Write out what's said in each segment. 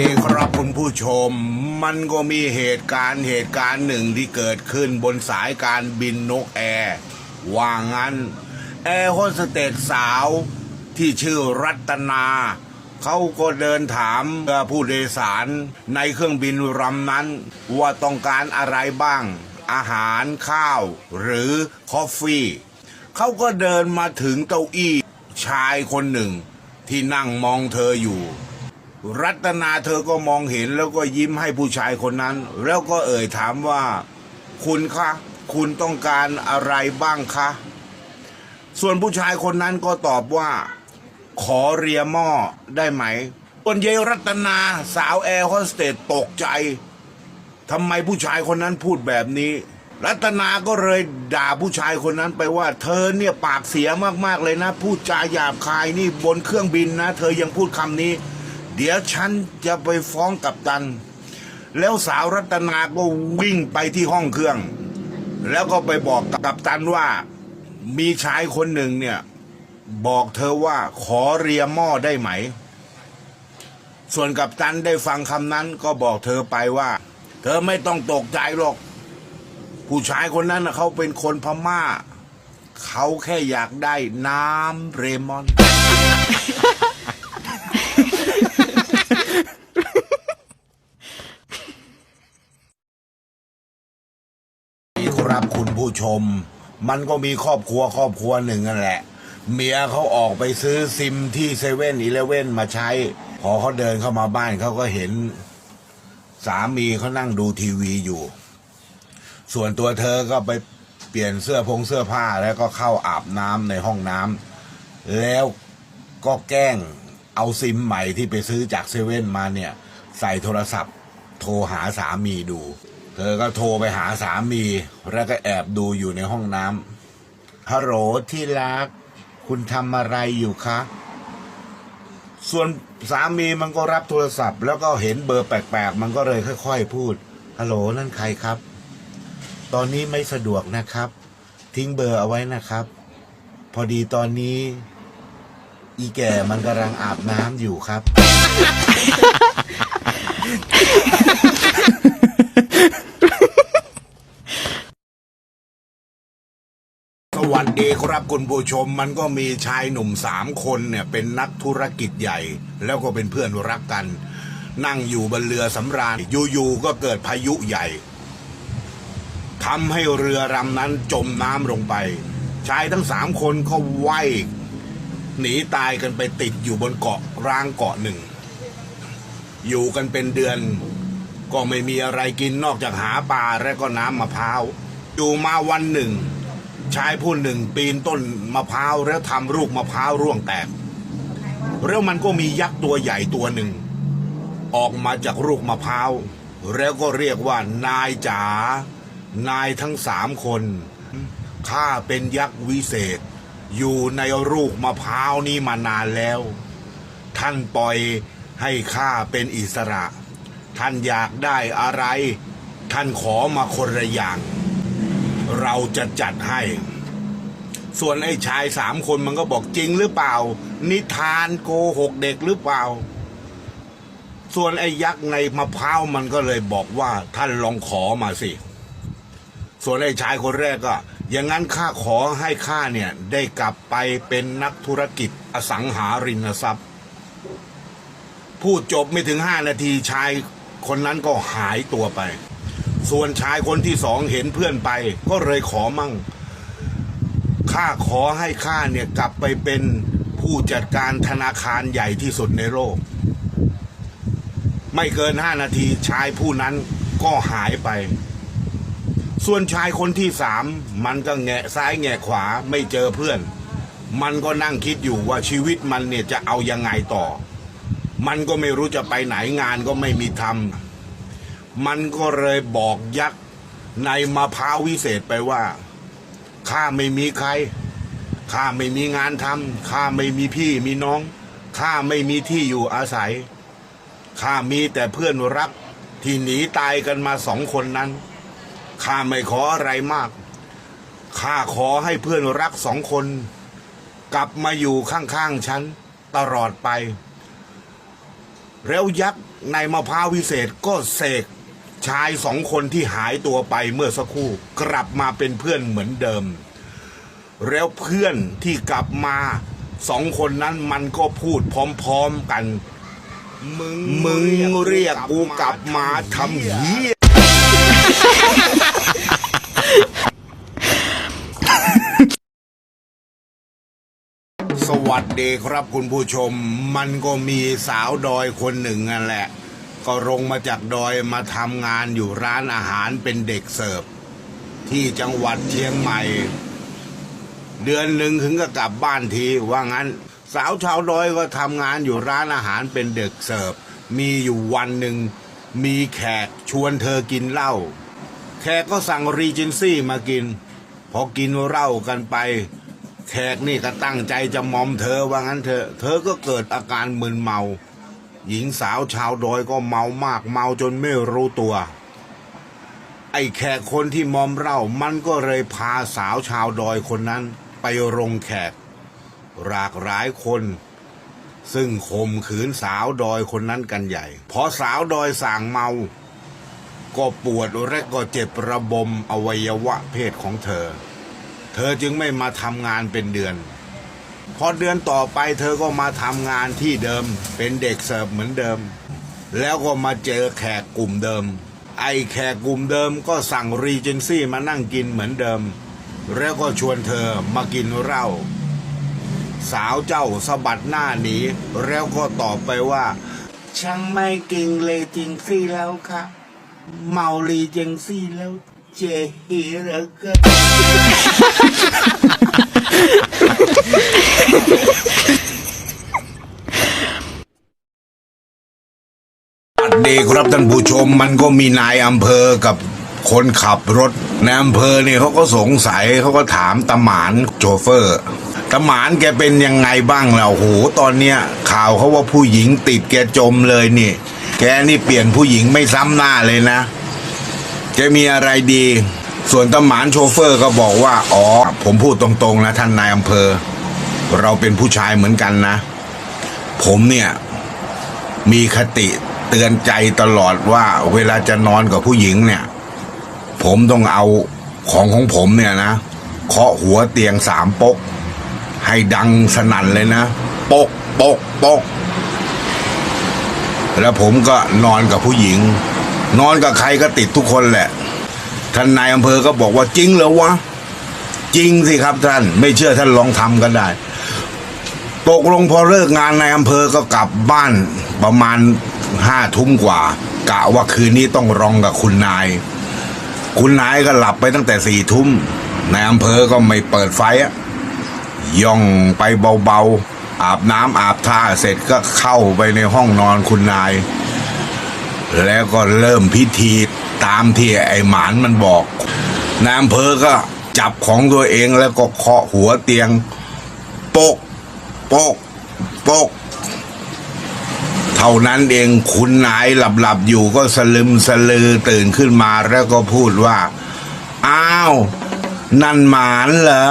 ดีครับคุณผู้ชม มันก็มีเหตุการณ์เหตุการณ์หนึ่งที่เกิดขึ้นบนสายการบินนกแอร์ว่างั้น แอร์โฮสเตสสาวที่ชื่อรัตนาเขาก็เดินถามผู้โดยสารในเครื่องบินลำนั้น ว่าต้องการอะไรบ้าง อาหารข้าว หรือคอฟฟี่เขาก็เดินมาถึงเก้าอี้ชายคนหนึ่ง ที่นั่งมองเธออยู่ รัตนาเธอก็มองเห็นแล้วก็ยิ้มให้ผู้ชายคนนั้น แล้วก็เอ่ยถามว่า คุณคะ คุณต้องการอะไรบ้างคะ ส่วนผู้ชายคนนั้นก็ตอบว่า ขอเรียหม้อได้ไหมส่วนเยรัตนาสาวแอร์โฮสเตสตกใจทำไมผู้ชายคนนั้นพูดแบบนี้ รัตนาก็เลยด่าผู้ชายคนนั้นไปว่า เธอเนี่ยปากเสียมากๆเลยนะ พูดจาหยาบคายนี่บนเครื่องบินนะ เธอยังพูดคำนี้ เดี๋ยวฉันจะไปฟ้องกับตัน แล้วสาวรัตนาก็วิ่งไปที่ห้องเครื่อง แล้วก็ไปบอกกับกัปตันว่ามีชายคนหนึ่งเนี่ยบอกเธอว่าขอเรียหม้อได้ไหม ส่วนกัปตันได้ฟังคำนั้นก็บอกเธอไปว่า เธอไม่ต้องตกใจหรอก ผู้ชายคนนั้นเขาเป็นคนพม่า เขาแค่อยากได้น้ำเรมอน ครับคุณผู้ชม มันก็มีครอบครัวครอบครัวหนึ่งนั่นแหละ เมียเขาออกไปซื้อซิมที่เซเว่นอีเลเว่นมาใช้ พอเขาเดินเข้ามาบ้านเขาก็เห็น สามีเขานั่งดูทีวีอยู่ ส่วนตัวเธอก็ไปเปลี่ยนเสื้อพงเสื้อผ้าแล้วก็เข้าอาบน้ำในห้องน้ำแล้วก็แกล้ง เอาซิมใหม่ที่ไปซื้อจากเซเว่นมาเนี่ย ใส่โทรศัพท์ โทรหาสามีดู เธอก็โทรไปหาสามี แล้วก็แอบดูอยู่ในห้องน้ำฮัลโหลที่รัก คุณทำอะไรอยู่คะ ส่วนสามีมันก็รับโทรศัพท์ แล้วก็เห็นเบอร์แปลกๆ มันก็เลยค่อย ๆ พูดฮัลโหลนั่นใครครับ ตอนนี้ไม่สะดวกนะครับ ทิ้งเบอร์เอาไว้นะครับ พอดีตอนนี้ อีแก่มันกำลังอาบน้ำอยู่ครับ สวัสดีครับคุณผู้ชมมันก็มีชายหนุ่มสามคนเนี่ยเป็นนักธุรกิจใหญ่ แล้วก็เป็นเพื่อนรักกัน นั่งอยู่บนเรือสำราญอยู่ๆก็เกิดพายุใหญ่ทำให้เรือลำนั้นจมน้ำลงไป ชายทั้งสามคนก็ว่าย หนีตายกันไปติดอยู่บนเกาะร้างเกาะหนึ่ง อยู่กันเป็นเดือน ก็ไม่มีอะไรกินนอกจากหาปลาและก็น้ำมะพร้าวอยู่มาวันหนึ่ง ชายผู้หนึ่งปีนต้นมะพร้าวแล้วทำลูกมะพร้าวร่วงแตกแล้วมันก็มียักษ์ตัวใหญ่ตัวหนึ่ง ออกมาจากลูกมะพร้าวแล้วก็เรียกว่านายจ๋านายทั้งสามคนข้าเป็นยักษ์วิเศษ อยู่ในลูกมะพร้าวนี้มานานแล้ว ท่านปล่อยให้ข้าเป็นอิสระ ท่านอยากได้อะไร ท่านขอมาคนละอย่าง เราจะจัดให้ ส่วนไอ้ชายสามคนมันก็บอกจริงหรือเปล่า นิทานโกหกเด็กหรือเปล่า ส่วนไอ้ยักษ์ในมะพร้าวมันก็เลยบอกว่าท่านลองขอมาสิ ส่วนไอ้ชายคนแรกก็ อย่างนั้นข้าขอให้ข้าเนี่ยได้กลับไปเป็นนักธุรกิจอสังหาริมทรัพย์ พูดจบไม่ถึงห้านาทีชายคนนั้นก็หายตัวไป ส่วนชายคนที่สองเห็นเพื่อนไป ก็เลยขอมั่งข้าขอให้ข้าเนี่ยกลับไปเป็นผู้จัดการธนาคารใหญ่ที่สุดในโลก ไม่เกินห้านาทีชายผู้นั้นก็หายไป ส่วนชายคนที่สามมันก็แงะซ้ายแงะขวาไม่เจอเพื่อน มันก็นั่งคิดอยู่ว่าชีวิตมันเนี่ยจะเอายังไงต่อ มันก็ไม่รู้จะไปไหนงานก็ไม่มีทำมันก็เลยบอกยักษ์ในมะพร้าววิเศษไปว่าข้าไม่มีใครข้าไม่มีงานทำข้าไม่มีพี่มีน้องข้าไม่มีที่อยู่อาศัยข้ามีแต่เพื่อนรักที่หนีตายกันมาสองคนนั้น ข้าไม่ขออะไรมาก ข้าขอให้เพื่อนรักสองคน กลับมาอยู่ข้างๆฉันตลอดไป แล้วยักษ์ในมะพร้าววิเศษก็เสกชายสองคนที่หายตัวไปเมื่อสักครู่กลับมาเป็นเพื่อนเหมือนเดิม แล้วเพื่อนที่กลับมาสองคนนั้นมันก็พูดพร้อมๆกัน มึงมึงเรียกกูกลับมาทำเหี้ย วัสดีครับคุณผู้ชม มันก็มีสาวดอยคนหนึ่งนั่นแหละ ก็ลงมาจากดอยมาทำงานอยู่ร้านอาหารเป็นเด็กเสิร์ฟ ที่จังหวัดเชียงใหม่ เดือนหนึ่งถึงก็กลับบ้านทีว่างั้น สาวชาวดอยก็ทำงานอยู่ร้านอาหารเป็นเด็กเสิร์ฟ มีอยู่วันหนึ่ง มีแขกชวนเธอกินเหล้าแขกก็สั่งรีเจนซี่มากิน พอกินเหล้ากันไป แขกนี่ก็ตั้งใจจะมอมเธอว่างั้นเธอ เธอก็เกิดอาการมึนเมา หญิงสาวชาวดอยก็เมามากเมาจนไม่รู้ตัว ไอ้แขกคนที่มอมเหล้ามันก็เลยพาสาวชาวดอยคนนั้น ไปโรงแขก หลากหลายคน ซึ่งข่มขืนสาวดอยคนนั้นกันใหญ่ พอสาวดอยสั่งเมา ก็ปวดและก็เจ็บระบมอวัยวะเพศของเธอ เธอจึงไม่มาทำงานเป็นเดือน พอเดือนต่อไปเธอก็มาทำงานที่เดิม เป็นเด็กเสิร์ฟเหมือนเดิม แล้วก็มาเจอแขกกลุ่มเดิม ไอ้แขกกลุ่มเดิมก็สั่งรีเจนซี่มานั่งกินเหมือนเดิม แล้วก็ชวนเธอมากินเหล้าสาวเจ้าสะบัดหน้าหนีแล้วก็ตอบไปว่าช่างไม่กินเลยจริงซี่แล้วค่ะ เมาลีเจงซี่แล้ว เจฮีเหลือเกินสวัสดีครับท่านผู้ชมมันก็มีนายอำเภอกับคนขับรถในอำเภอเนี่ยเขาก็สงสัยเขาก็ถามตาหมานโชเฟอร์ตาหมานแกเป็นยังไงบ้างแล้วโหตอนเนี้ยข่าวเขาว่าผู้หญิงติดแกจมเลยนี่ แกนี่เปลี่ยนผู้หญิงไม่ซ้ำหน้าเลยนะ แกมีอะไรดี ส่วนตาหมานโชเฟอร์ก็บอกว่า อ๋อ ผมพูดตรงๆนะท่านนายอำเภอ เราเป็นผู้ชายเหมือนกันนะ ผมเนี่ย มีคติเตือนใจตลอดว่าเวลาจะนอนกับผู้หญิงเนี่ย ผมต้องเอาของของผมเนี่ยนะเคาะหัวเตียงสามปก ให้ดังสนั่นเลยนะปกปกปกแล้วผมก็นอนกับผู้หญิง นอนกับใครก็ติดทุกคนแหละ ท่านนายอำเภอก็บอกว่าจริงเหรอวะ จริงสิครับท่าน ไม่เชื่อท่านลองทำกันได้ ตกลงพอเลิกงานในอำเภอก็กลับบ้านประมาณห้าทุ่มกว่า กะว่าคืนนี้ต้องรองกับคุณนาย คุณนายก็หลับไปตั้งแต่สี่ทุ่มในอำเภอก็ไม่เปิดไฟอะย่องไปเบาๆอาบน้ำอาบท่าเสร็จก็เข้าไปในห้องนอนคุณนาย แล้วก็เริ่มพิธีตามที่ไอ้หมานมันบอกนายอำเภอก็จับของตัวเองแล้วก็เคาะหัวเตียง โป๊ก โป๊ก โป๊ก เท่านั้นเองคุณนายหลับหลับๆอยู่ก็สลึมสลือตื่นขึ้นมาแล้วก็พูดว่า อ้าว นั่นหมานเหรอ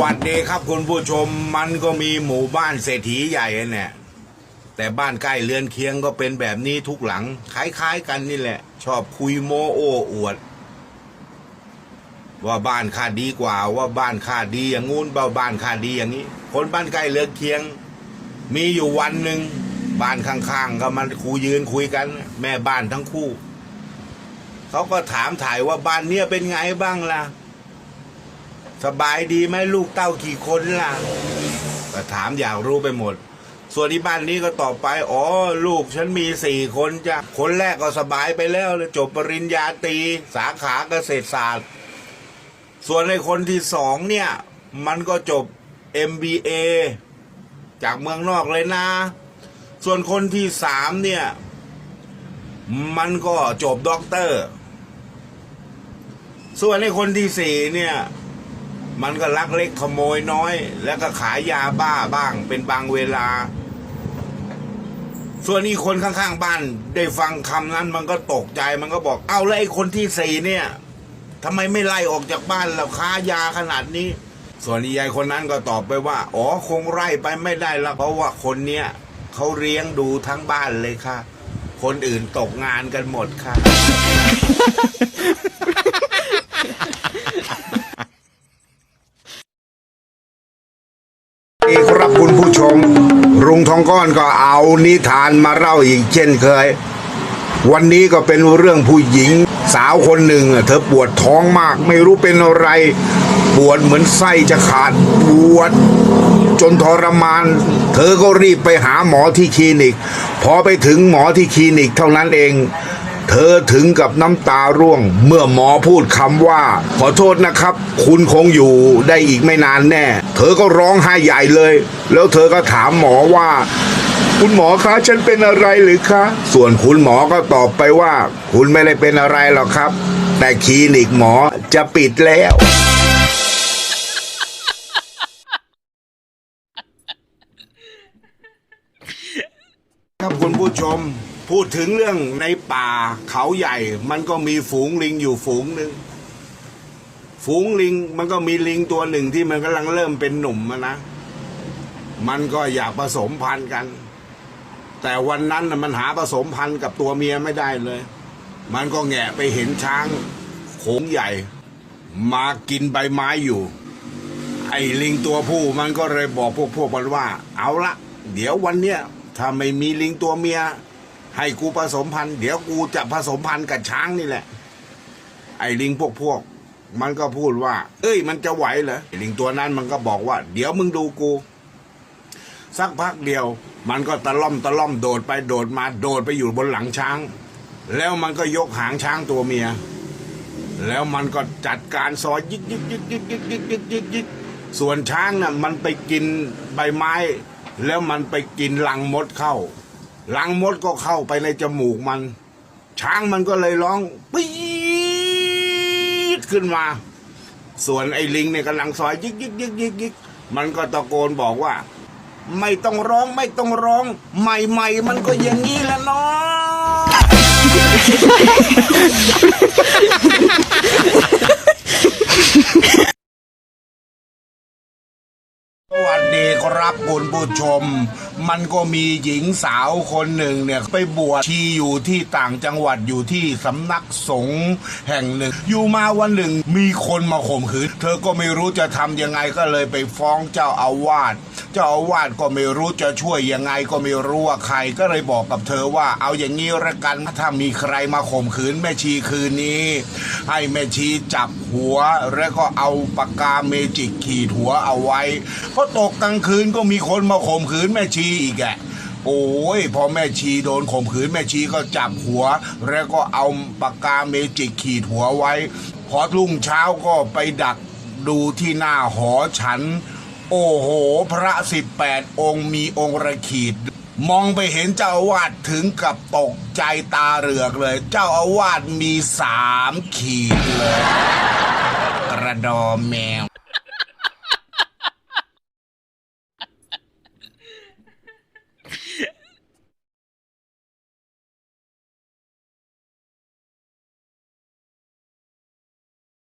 วัสดีครับคุณผู้ชมมันก็มีหมู่บ้านเศรษฐีใหญ่เนี่ยแต่บ้านใกล้เรือนเคียงก็เป็นแบบนี้ทุกหลังคล้ายๆกันนี่แหละ ชอบคุยโมโอ้อวด ว่าบ้านค่าดีกว่าว่าบ้านค่าดีอย่างงู้นว่าบ้านค่าดีอย่างนี้ คนบ้านใกล้เรือนเคียง มีอยู่วันหนึ่งบ้านข้างๆ ก็มันคุยยืนคุยกัน แม่บ้านทั้งคู่เขาก็ถามถ่ายว่าบ้านเนี้ยเป็นไงบ้างล่ะ สบายดีไหมลูกเต้ากี่คนล่ะก็ถามอยากรู้ไปหมด ส่วนที่บ้านนี้ก็ตอบไป อ๋อ ลูกฉันมีสี่คนจ้ะ คนแรกก็สบายไปแล้วเลยจบปริญญาตรีสาขาเกษตรศาสตร์ ส่วนในคนที่สองเนี่ย มันก็จบ MBA จากเมืองนอกเลยนะ ส่วนคนที่สามเนี่ย มันก็จบด็อกเตอร์ ส่วนในคนที่สี่เนี่ย มันก็ลักเล็กขโมยน้อย แล้วก็ขายยาบ้าบ้าง เป็นบางเวลา ส่วนนี้คนข้างๆบ้าน ได้ฟังคำนั้นมันก็ตกใจมันก็บอก เอาแล้วไอ้คนที่สี่เนี่ยทำไมไม่ไล่ออกจากบ้านแล้วค้ายาขนาดนี้ ส่วนอียายคนนั้นก็ตอบไปว่า อ๋อคงไล่ไปไม่ได้ละเพราะว่าคนเนี้ยเขาเลี้ยงดูทั้งบ้านเลยค่ะ คนอื่นตกงานกันหมดค่ะ นี่ครับคุณผู้ชม รุงทองก้อนก็เอานิทานมาเล่าอีกเช่นเคย วันนี้ก็เป็นเรื่องผู้หญิงสาวคนหนึ่ง เธอปวดท้องมาก ไม่รู้เป็นอะไร ปวดเหมือนไส้จะขาดปวด จนทรมาน เธอก็รีบไปหาหมอที่คลินิก พอไปถึงหมอที่คลินิกเท่านั้นเอง เธอถึงกับน้ำตาร่วง เมื่อหมอพูดคำว่า ขอโทษนะครับ คุณคงอยู่ได้อีกไม่นานแน่ เธอก็ร้องไห้ใหญ่เลย แล้วเธอก็ถามหมอว่า คุณหมอคะฉันเป็นอะไรหรือคะ ส่วนคุณหมอก็ตอบไปว่า คุณไม่ได้เป็นอะไรหรอกครับ แต่คลินิกหมอจะปิดแล้วครับคุณผู้ชม พูดถึงเรื่องในป่าเขาใหญ่ มันก็มีฝูงลิงอยู่ฝูงหนึ่งฝูงลิงมันก็มีลิงตัวหนึ่งที่มันกำลังเริ่มเป็นหนุ่มนะ มันก็อยากผสมพันธุ์กัน แต่วันนั้นมันหาผสมพันธุ์กับตัวเมียไม่ได้เลย มันก็แงะไปเห็นช้างโขงใหญ่ มากินใบไม้อยู่ ไอ้ลิงตัวผู้มันก็เลยบอกพวกพวกมันว่า เอาละเดี๋ยววันเนี้ยถ้าไม่มีลิงตัวเมีย ให้กูผสมพันธุ์เดี๋ยวกูจะผสมพันธุ์กับช้างนี่แหละ ไอ้ลิงพวกพวก มันก็พูดว่า เอ้ย มันจะไหวเหรอลิงตัวนั้นมันก็บอกว่า เดี๋ยวมึงดูกู สักพักเดียว มันก็ตะล่อมตะล่อมโดดไปโดดมาโดดไปอยู่บนหลังช้าง แล้วมันก็ยกหางช้างตัวเมีย แล้วมันก็จัดการซอยยิกยิกยิกยิกยิกยิกยิกยิกยิกส่วนช้างน่ะมันไปกินใบไม้ แล้วมันไปกินลังมดเข้า ลังมดก็เข้าไปในจมูกมัน ช้างมันก็เลยร้องปี๊ดขึ้นมา ส่วนไอ้ลิงเนี่ยกำลังซอยยิกยิกยิกยิกยิกมันก็ตะโกนบอกว่า ไม่ต้องร้องไม่ต้องร้อง ใหม่ๆมันก็อย่างนี้แหละเนาะ สวัสดี ครับคุณผู้ชม มันก็มีหญิงสาวคนหนึ่งเนี่ยไปบวชชีอยู่ที่ต่างจังหวัดอยู่ที่สำนักสงฆ์แห่งหนึ่ง อยู่มาวันหนึ่งมีคนมาข่มขืน เธอก็ไม่รู้จะทำยังไงก็เลยไปฟ้องเจ้าอาวาสเจ้าอาวาสก็ไม่รู้จะช่วยยังไงก็ไม่รู้ว่าใครก็เลยบอกกับเธอว่าเอาอย่างนี้ละกันถ้ามีใครมาข่มขืนแม่ชีคืนนี้ ให้แม่ชีจับหัวแล้วก็เอาปากกาเมจิกขีดหัวเอาไว้พอตกกลางคืนก็มีคนมาข่มขืนแม่ชีอีกแกโอ้ยพอแม่ชีโดนข่มขืนแม่ชีก็จับหัว แล้วก็เอาปากกาเมจิกขีดหัวไว้ พอรุ่งเช้าก็ไปดักดูที่หน้าหอฉัน โอ้โห พระสิบแปดองค์มีองค์ระขีด มองไปเห็นเจ้าอาวาสถึงกับตกใจตาเหลือกเลย เจ้าอาวาสมีสามขีดเลย กระดอแมว